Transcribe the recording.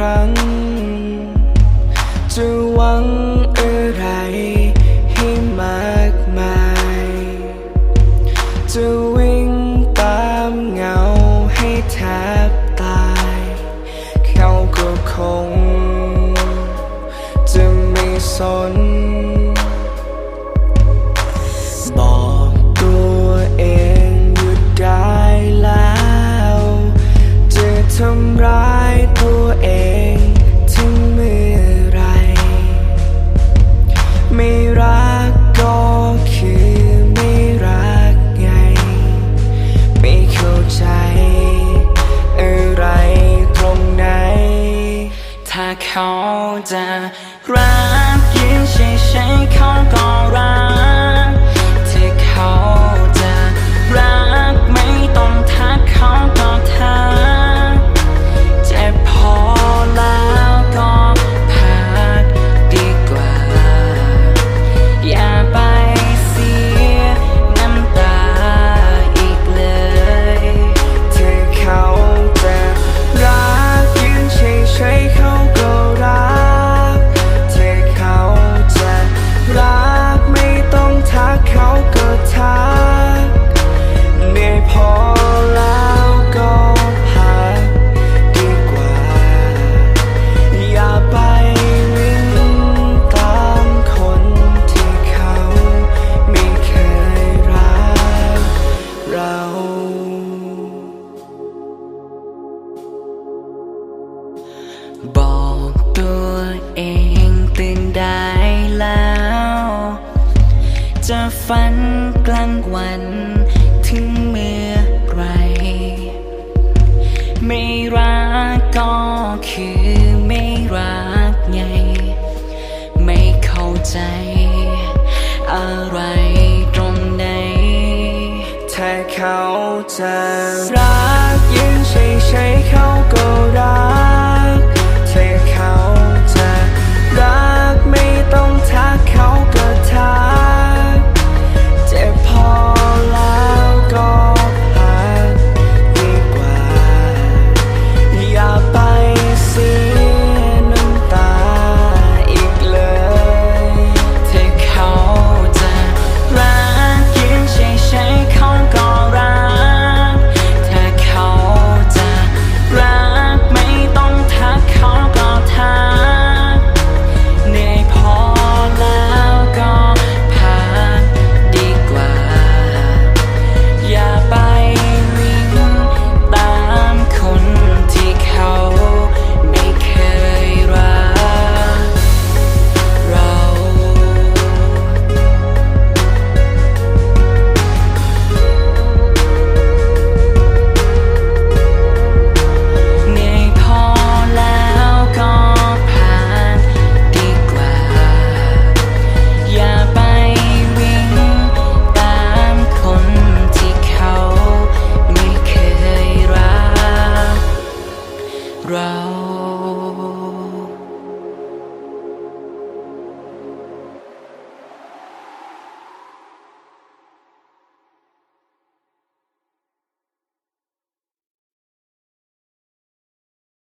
รั้ง จะหวังอะไรให้มากมาย จะวิ่งตามเงาให้แทบตาย เขาก็คง จะไม่สน บอกตัวเองหยุดได้แล้ว จะทำร้ายตัว เขาจะรักกินใช่ใช่เขาก็รัก บอกตัวเองตื่นได้แล้ว จะฝันกลางวันถึงเมื่อไร ไม่รักก็คือไม่รักไง ไม่เข้าใจ อะไรตรงไหนถ้าเขาจะรัก เรา